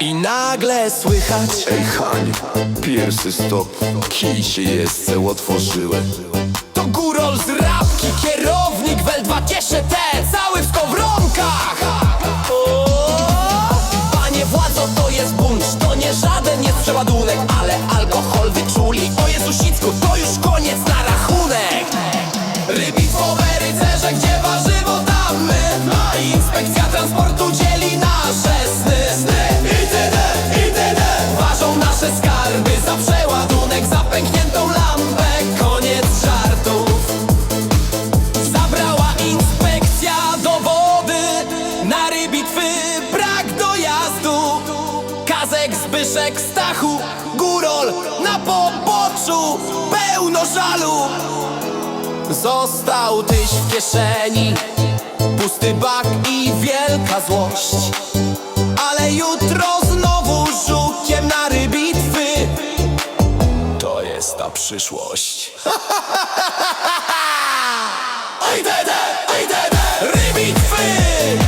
I nagle słychać Ej, Hanie, pierwszy stop. Kij się jest, otworzyłem. brak dojazdu Kazek, Zbyszek, Stachu Górol na poboczu Pełno żalu. Został tyś w kieszeni Pusty bak i wielka złość. Ale jutro znowu żukiem na rybitwy. To jest ta przyszłość. Oj, dede, oj, dede, rybitwy!